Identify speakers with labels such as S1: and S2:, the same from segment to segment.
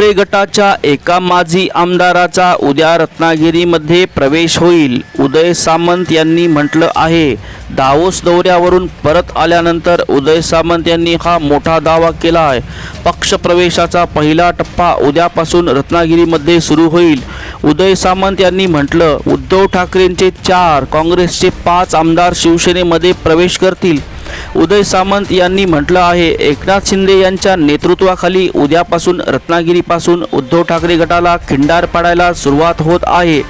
S1: ठाकरे गटाच्या एका माजी आमदाराचा उद्या रत्नागिरीमध्ये प्रवेश होईल. उदय सामंत यांनी म्हटलं आहे दावोस दौऱ्यावरून परत आल्यानंतर उदय सामंत यांनी हा मोठा दावा केला आहे. पक्षप्रवेशाचा पहिला टप्पा उद्यापासून रत्नागिरीमध्ये सुरू होईल. उदय सामंत यांनी म्हटलं उद्धव ठाकरेंचे चार काँग्रेसचे पाच आमदार शिवसेनेमध्ये प्रवेश करतील. उदय सामंत यांनी म्हटलं आहे एकनाथ शिंदे यांच्या नेतृत्वाखाली उद्यापासून रत्नागिरीपासून उद्धव ठाकरे गटाला खिंडार पाडायला सुरुवात होत आहे.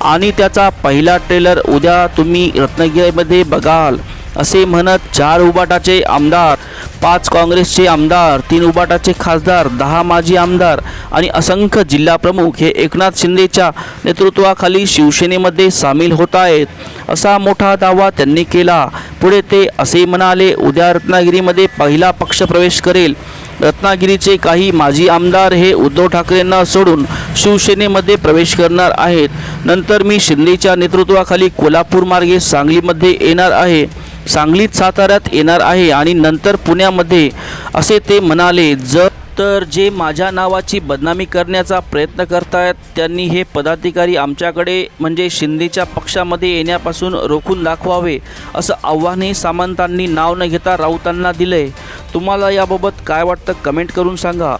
S1: आणि त्याचा पहिला ट्रेलर उद्या तुम्ही रत्नागिरीमध्ये बघाल असे म्हणत चार उबाटाचे आमदार पाच काँग्रेसचे आमदार तीन उबाटाचे खासदार दहा माजी आमदार आणि असंख्य जिल्हा प्रमुख हे एकनाथ शिंदेच्या नेतृत्वाखाली शिवसेनेमध्ये सामील होत आहेत. असा मोठा दावा त्यांनी केला. पुढे ते असे म्हणाले उद्या रत्नागिरीमध्ये पहिला पक्ष प्रवेश करेल. रत्नागिरीचे काही माजी आमदार हे उद्धव ठाकरेंना सोडून शिवसेनेमध्ये प्रवेश करणार आहेत. नंतर मी शिंदेच्या नेतृत्वाखाली कोल्हापूर मार्गे सांगलीमध्ये येणार आहे. सांगलीत साताऱ्यात येणार आहे आणि नंतर पुण्यामध्ये. असे ते म्हणाले. जर तर जे माझ्या नावाची बदनामी करण्याचा प्रयत्न करतायत त्यांनी हे पदाधिकारी आमच्याकडे म्हणजे शिंदेच्या पक्षामध्ये येण्यापासून रोखून दाखवावे असं आव्हानही सामंतांनी नाव न घेता राऊतांना दिले तुम्हाला याबाबत काय वाटतं कमेंट करून सांगा.